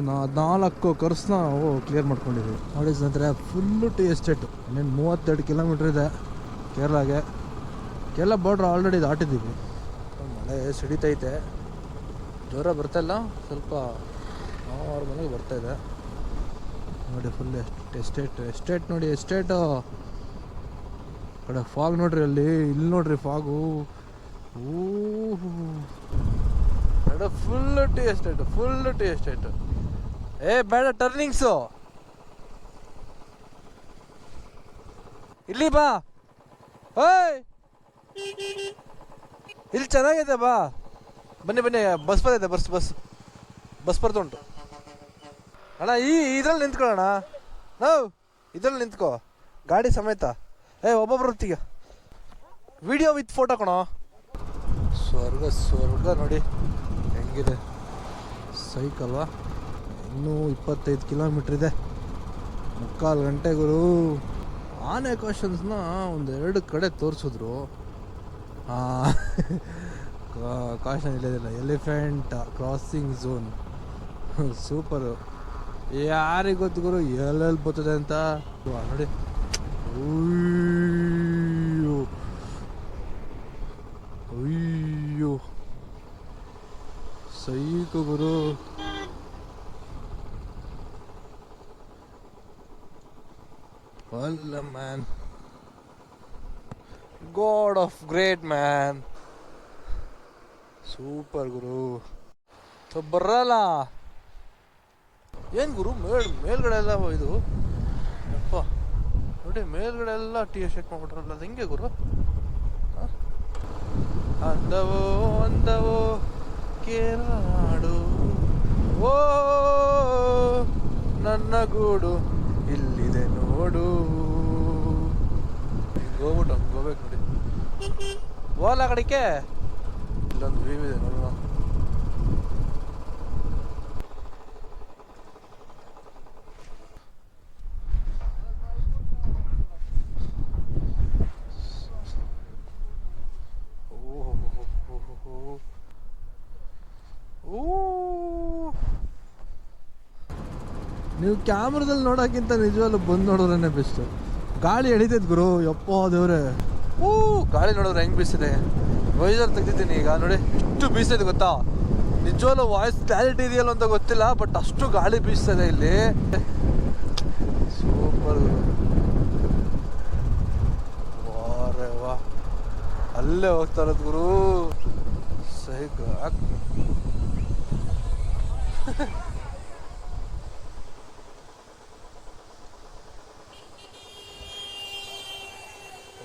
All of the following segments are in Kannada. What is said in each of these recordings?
ನಾಲ್ಕು ಕರ್ಸ್ನ ನಾವು ಕ್ಲಿಯರ್ ಮಾಡ್ಕೊಂಡಿದ್ದೀವಿ ನೋಡಿ ಸ್ನೇಹಿತರೆ ಫುಲ್ಲು ಟೀ ಎಸ್ಟೇಟು ಇನ್ನೇನು ಮೂವತ್ತೆರಡು ಕಿಲೋಮೀಟ್ರ್ ಇದೆ ಕೇರಳಗೆ. ಕೇರಳ ಬಾರ್ಡ್ರ್ ಆಲ್ರೆಡಿ ದಾಟಿದ್ದೀವಿ. ಮಳೆ ಸಿಡಿತೈತೆ. ಜ್ವರ ಬರ್ತಾಯಿಲ್ಲ ಸ್ವಲ್ಪ ಮಾವಾರ ಮನೆಗೆ ಬರ್ತಾಯಿದೆ ನೋಡಿ ಫುಲ್ ಎಸ್ಟೇಟ್ ಎಸ್ಟೇಟ್ ನೋಡಿ ಎಸ್ಟೇಟು ಕಡೆ ಫಾಗ್ ನೋಡ್ರಿ ಅಲ್ಲಿ. ಇಲ್ಲಿ ನೋಡ್ರಿ ಫಾಗು ಊ ಕಡೆ full tea estate full tea estate ಏ, ಬೇಡ ಟರ್ನಿಂಗ್ಸು ಇಲ್ಲಿ ಬಾ. ಓಯ್ ಇಲ್ಲಿ ಚೆನ್ನಾಗಿದೆ ಬಾ. ಬನ್ನಿ ಬನ್ನಿ, ಬಸ್ ಬರ್ತೈತೆ, ಬಸ್ ಬಸ್. ಬಸ್ ಬರ್ತಾ ಅಣ್ಣ, ಈ, ಇದ್ರಲ್ಲಿ ನಿಂತ್ಕೊಳ್ಳೋಣ ನಾವು, ಇದ್ರಲ್ಲಿ ನಿಂತ್ಕೋ. ಗಾಡಿ ಸಮೇತ. ಏ, ಒಬ್ಬೊಬ್ರು ಹೊತ್ತಿಗೆ. ವಿಡಿಯೋ ವಿತ್ ಫೋಟೋ ಕಣೋ. ಸ್ವರ್ಗ ಸ್ವರ್ಗ, ನೋಡಿ. ಹೆಂಗಿದೆ? ಸೈಕ್ ಅಲ್ವಾ ಇನ್ನೂ ಇಪ್ಪತ್ತೈದು ಕಿಲೋಮೀಟ್ರ್ ಇದೆ. ಮುಕ್ಕಾಲು ಗಂಟೆಗಳು ಆನೆ ಕ್ವಶನ್ಸ್ನ ಒಂದೆರಡು ಕಡೆ ತೋರಿಸಿದ್ರು. ಕಾಶನ್ ಇಲ್ಲದಿಲ್ಲ. ಎಲಿಫೆಂಟ್ ಕ್ರಾಸಿಂಗ್ ಝೋನ್ ಸೂಪರು ಯಾರಿಗೆ ಗೊತ್ತು ಗುರು? ಎಲ್ಲೆಲ್ಲಿ ಬರ್ತದೆ ಅಂತ? ನೋಡಿ. ಅಯ್ಯೋ. ಅಯ್ಯೋ. ಸೈಕು ಗುರು. ಅಲ್ಲ man god of great man super ಗುರು ಬರಲ್ಲ ಏನು ಗುರು? ಮೇಲ್ ಮೇಲ್ಗಡೆ ಎಲ್ಲ ಇದು? ಅಪ್ಪ ನೋಡಿ ಮೇಲ್ಗಡೆ ಎಲ್ಲ ಟೀ ಶರ್ಟ್ ಮಾಡ್ಬಿಟ್ರಲ್ಲ, ಅದು ಹೆಂಗೆ ಗುರು? ಅಂದವೋ ಅಂದವೋ ಕೇರನಾಡು ಓ, ನನ್ನ ಗೂಡು ಇಲ್ಲಿದೆ ನೋಡು ಹಿಂಗ್ ಹೋಗ್ಬಿಟ್ಟು ಹಂಗೆ ಹೋಗ್ಬೇಕು ನೋಡಿ ಹೋಗಲ್ಲ ಆ ಕಡೆಗೆ ಇಲ್ಲೊಂದು ವ್ಯೂ ಇದೆ ನೋಡೋಣ ಓಹ್ ಓ ನೀವು ಕ್ಯಾಮ್ರದಲ್ಲಿ ನೋಡೋಕ್ಕಿಂತ ನಿಜವಾಗ್ಲೂ ಬಂದು ನೋಡಿದ್ರೇ ಬೆಸ್ಟ್. ಗಾಳಿ ಎಳಿತೈತೆ ಗುರು, ಯಪ್ಪ ದೇವ್ರೆ. ಓ ಗಾಳಿ ನೋಡಿದ್ರೆ ಹೆಂಗೆ ಬೀಸಿದೆ. ವೈಸರ್ ತೆಗ್ದಿದ್ದೀನಿ ಈಗ, ನೋಡಿ, ಎಷ್ಟು ಬೀಸಿದೆ ಗೊತ್ತಾ? ನಿಜವಾಗ್ಲೂ ವಾಯ್ಸ್ ಕ್ಲಾರಿಟಿ ಇದೆಯಲ್ಲ ಅಂತ ಗೊತ್ತಿಲ್ಲ, ಬಟ್ ಅಷ್ಟು ಗಾಳಿ ಬೀಸ್ತದೆ ಇಲ್ಲಿ. ಸೂಪರ್ ವಾರೆ ವಾ. ಅಲ್ಲೇ ಹೋಗ್ತಾ ಇರೋದು ಗುರು. ಸೈಕ್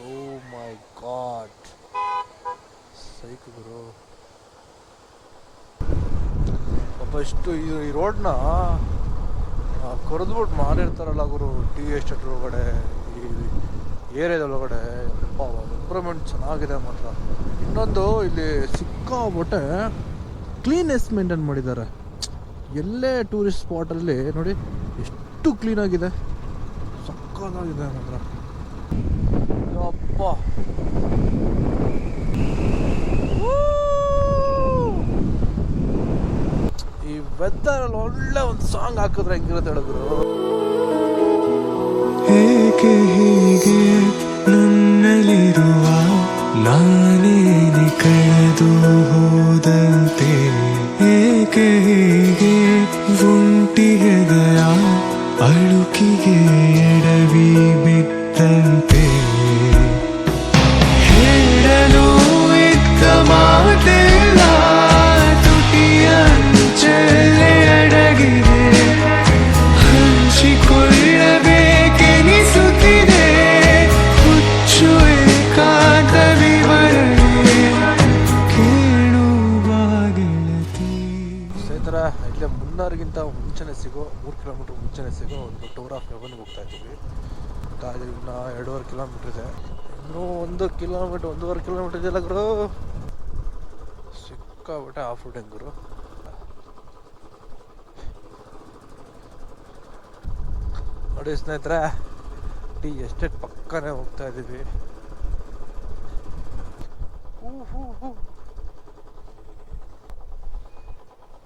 ಓ ಮೈ ಗಾಡ್ ಸೈಕ್ ಗುರು ಇಷ್ಟು ಈ ಈ ರೋಡ್ನ ಕೊರೆದ್ಬಿಟ್ಟು ಮಾಡಿರ್ತಾರಲ್ಲ ಅವರು ಟಿ ಎಸ್ಟೇಟ್ ಒಳಗಡೆ, ಈ ಏರಿಯಾದ ಒಳಗಡೆ ಇಂಪ್ರೂವ್ಮೆಂಟ್ ಚೆನ್ನಾಗಿದೆ ಮಾತ್ರ. ಇನ್ನೊಂದು ಇಲ್ಲಿ ಸಿಕ್ಕಾಬಿಟ್ಟೆ ಕ್ಲೀನೆಸ್ ಮೇಂಟೈನ್ ಮಾಡಿದ್ದಾರೆ. ಎಲ್ಲೇ ಟೂರಿಸ್ಟ್ ಸ್ಪಾಟಲ್ಲಿ ನೋಡಿ, ಎಷ್ಟು ಕ್ಲೀನಾಗಿದೆ ಸಕ್ಕಾಗಿದೆ ಮಾತ್ರ. ಅಪ್ಪ ಈ ವೆದರ್ ಒಳ್ಳೆ ಒಂದು ಸಾಂಗ್ ಹಾಕಿದ್ರೆ ಹೆಂಗಿರುತ್ತೆ ಹೇಳಿದ್ರು ಏಕೆ ಹೀಗೆ ನನ್ನಲ್ಲಿರುವ ನಾನೇನೆ ಕಳೆದು ಹೋದಂತೆ? ಏಕೆ ಹೀಗೆ ಒಂಟಿ ಹೃದಯ ಅಳುಕಿಗೆ ಮುಂಚೆನೆ ಸಿಗೋ, ಮೂರು ಕಿಲೋಮೀಟ್ರ್ ಮುಂಚೆನೆ ಸಿಗೋ ಒಂದು ಟೂರ್ ಆಫ್ ಹೆವನ್ಗೆ ಹೋಗ್ತಾ ಇದ್ದೀವಿ. ಇನ್ನು ಎರಡೂವರೆ ಕಿಲೋಮೀಟ್ರ್ ಇದೆ. ಇನ್ನೂ ಒಂದು ಕಿಲೋಮೀಟ್ರ್, ಒಂದೂವರೆ ಕಿಲೋಮೀಟ್ರ್ ಇದೆಯಲ್ಲ ಗುರು? ಸಿಕ್ಕಾಬಿಟ್ಟೆ ಆಫ್ ರೋಡಿಂಗ್ ಗುರು? ನೋಡಿ ಸ್ನೇಹಿತರೆ, ಟೀ ಎಸ್ಟೇಟ್ ಪಕ್ಕನೇ ಹೋಗ್ತಾ ಇದ್ದೀವಿ ಹೂ ಹೂ ಹೂ.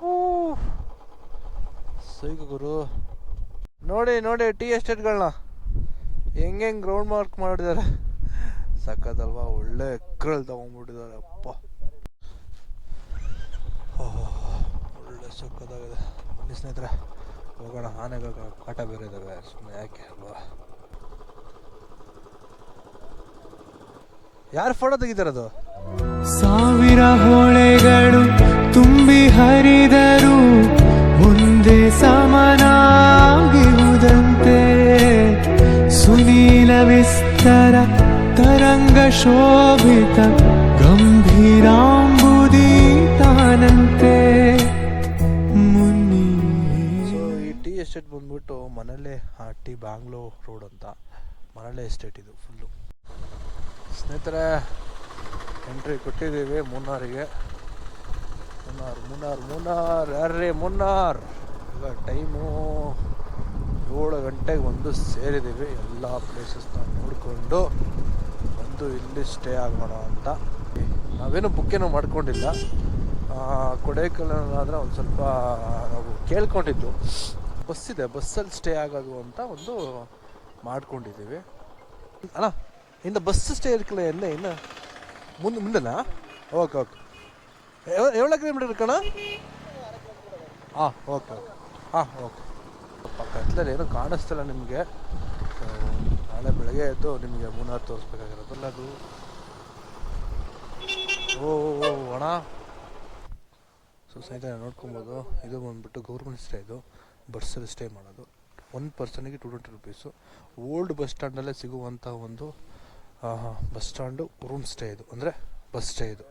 ಹೂ. ಸೈಕ ಗುರು ನೋಡಿ ನೋಡಿ ಟೀ ಎಸ್ಟೇಟ್ಗಳನ್ನ ಹೆಂಗೆ ಗ್ರೌಂಡ್ ಮಾರ್ಕ್ ಮಾಡಿದ್ದಾರೆ. ಸಕ್ಕತ್ತಲ್ವಾ ಒಳ್ಳೆ ಎಕ್ರಲ್ ತಗೊಂಡ್ಬಿಟ್ಟಿದ್ದಾರೆ, ಅಪ್ಪ. ಒಳ್ಳೆ ಸಕ್ಕತ್ತಾಗಿದೆ ಬನ್ನಿ ಸ್ನೇಹಿತರೆ, ಹೋಗೋಣ. ಆನೆಗಳ ಕಾಟ ಬೇರೆ ಇದ್ದಾವೆ ಸುಮ್ಮನೆ ಯಾಕೆ ಅಲ್ವಾ? ಯಾರು ಫೋಟೋ ತೆಗಿತಾರದು? ಸಾವಿರ ಹೊಳೆಗಳು ತುಂಬಿ ಹರಿದರು ವಿಸ್ತರ ತರಂಗ ಶೋಭಿತ ಗಂಭೀರಾಂಬುದೀತಾನಂತೆ ಮುನ್ನಿ. ಸೊ ಈ ಟೀ ಎಸ್ಟೇಟ್ ಬಂದ್ಬಿಟ್ಟು ಮನೇಲೆ ಆ ಟೀ ಬ್ಯಾಂಗ್ಲೋ ರೋಡ್ ಅಂತ. ಮನೇಲೆ ಎಸ್ಟೇಟ್ ಇದು, ಫುಲ್ಲು. ಸ್ನೇಹಿತರೆ, ಎಂಟ್ರಿ ಕೊಟ್ಟಿದ್ದೀವಿ ಮುನ್ನಾರಿಗೆ. ಮುನ್ನಾರ್ ಮುನ್ನಾರ್ ಮುನ್ನಾರ್. ಯಾರ್ರಿ ಮುನ್ನಾರ್. ಈಗ ಟೈಮು ಏಳು ಗಂಟೆಗೆ ಒಂದು ಸೇರಿದ್ದೀವಿ ಎಲ್ಲ ಪ್ಲೇಸಸ್ನ ನೋಡಿಕೊಂಡು ಬಂದು ಇಲ್ಲಿ ಸ್ಟೇ ಆಗೋಣ ಅಂತ. ನಾವೇನು ಬುಕ್ಕೇನೂ ಮಾಡ್ಕೊಂಡಿಲ್ಲ. ಕೊಡೈಕಲ್ಲಾದರೆ ಒಂದು ಸ್ವಲ್ಪ ನಾವು ಕೇಳ್ಕೊಂಡಿದ್ದು. ಇದೆ, ಬಸ್ಸಲ್ಲಿ ಸ್ಟೇ ಆಗೋದು ಅಂತ ಒಂದು ಮಾಡ್ಕೊಂಡಿದ್ದೀವಿ. ಅಲ್ಲ ಇನ್ನು ಬಸ್ ಸ್ಟೇ ಇರ್ಕಲ್ಲ ಎಲ್ಲ? ಇನ್ನು ಮುಂದೆ, ಮುಂದೆನಾ? Okay okay. ಎವಳ ಕಿಲೋಮೀಟರ್ ಕಣ ಹಾಂ ಓಕೆ ಓಕೆ. ಹಾಂ ಓಕೆ. ಕತ್ಲಲ್ಲಿ ಏನೂ ಕಾಣಿಸ್ತಿಲ್ಲ ನಿಮಗೆ. ನಾಳೆ ಬೆಳಗ್ಗೆ ಎದ್ದು ನಿಮಗೆ ಮೂನಾರು ತೋರಿಸ್ಬೇಕಾಗಿರೋದಲ್ಲ ಅದು. ಓ ಓ, ಒಣ ಸೊ ಸ್ನೇಹಿತರೆ ನೋಡ್ಕೊಬೋದು. ಇದು ಬಂದ್ಬಿಟ್ಟು ಗೌರ್ಮೆಂಟ್ ಸ್ಟೇ ಇದು. ಬಸ್ಸಲ್ಲಿ ಸ್ಟೇ ಮಾಡೋದು. One ಪರ್ಸನಿಗೆ two twenty rupees. Old bus ಸ್ಟ್ಯಾಂಡಲ್ಲೇ ಸಿಗುವಂಥ ಒಂದು ಬಸ್ ಸ್ಟ್ಯಾಂಡು ರೂಮ್ ಸ್ಟೇ ಇದು. ಅಂದರೆ ಬಸ್ ಸ್ಟೇ ಇದು.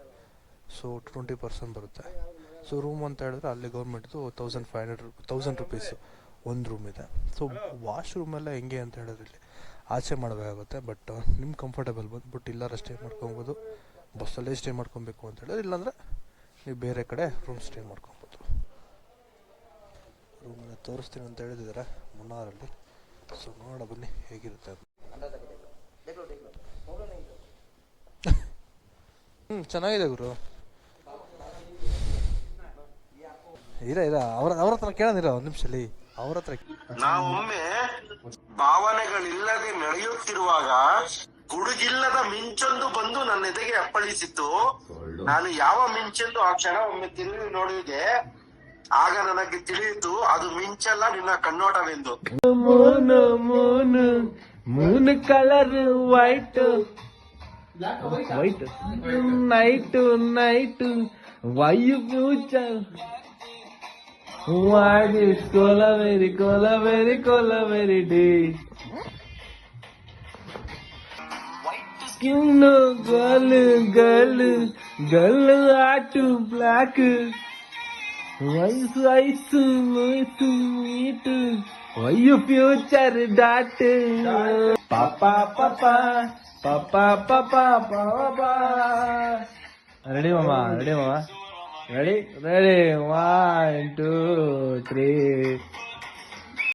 ಸೊ ಟು ಟ್ವೆಂಟಿ ಪರ್ಸೆಂಟ್ ಬರುತ್ತೆ. ಸೊ ರೂಮ್ ಅಂತ ಹೇಳಿದ್ರೆ ಅಲ್ಲಿ ಗೌರ್ಮೆಂಟ್ದು thousand five hundred thousand rupees. ಒಂದು ರೂಮ್ ಇದೆ. ಸೊ ವಾಶ್ರೂಮೆಲ್ಲ ಹೆಂಗೆ ಅಂತ ಹೇಳಿದ್ರೆ ಇಲ್ಲಿ ಆಚೆ ಮಾಡಬೇಕಾಗುತ್ತೆ ಬಟ್ ನಿಮ್ಮ ಕಂಫರ್ಟೇಬಲ್ ಬಂದ್ಬಿಟ್ಟು ಇಲ್ಲಾರ ಸ್ಟೇ ಮಾಡ್ಕೊಬೋದು. ಬಸ್ಸಲ್ಲೇ ಸ್ಟೇ ಮಾಡ್ಕೊಬೇಕು ಅಂತ ಹೇಳಿದ್ರೆ ಇಲ್ಲಾಂದರೆ ನೀವು ಬೇರೆ ಕಡೆ ರೂಮ್ ಸ್ಟೇ ಮಾಡ್ಕೊಬೋದು. ರೂಮನ್ನ ತೋರಿಸ್ತೀನಿ ಅಂತ ಹೇಳಿದಿದ್ದಾರೆ ಮುನ್ನಾರಲ್ಲಿ. ಸೊ ನೋಡ ಬನ್ನಿ ಹೇಗಿರುತ್ತೆ ಅಂತ. ಹ್ಞೂ ಚೆನ್ನಾಗಿದೆ ಗುರು. ಇರ ಇರ ಅವ್ರ ಅವ್ರ ಹತ್ರ ಕೇಳೋದಿರ ಒಂದು ನಿಮಿಷಲ್ಲಿ ಅವ್ರ ಹತ್ರ ನಾವೊಮ್ಮೆ ಭಾವನೆಗಳಿಲ್ಲದೆ ನಡೆಯುತ್ತಿರುವಾಗ ಗುಡುಗಿಲ್ಲದ ಮಿಂಚೊಂದು ಬಂದು ನನ್ನ ಎದೆಗೆ ಅಪ್ಪಳಿಸಿತ್ತು. ನಾನು ಯಾವ ಮಿಂಚೆಂದು ಆ ಕ್ಷಣ ಒಮ್ಮೆ ತಿರುಗಿ ನೋಡಿದೆ ಆಗ ನನಗೆ ತಿಳಿಯಿತು ಅದು ಮಿಂಚಲ್ಲ ನಿನ್ನ ಕಣ್ಣೋಟವೆಂದು. Moon moon moon colour white white night night why future Why this Colaveri, Colaveri, Colaveri day? Skin girl, girl, girl heart black. Wise, wise, wise, sweet. Why you future that? Papa, papa, papa, papa, papa. Ready, mama? Ready, mama? Ready? Ready? One, two, three.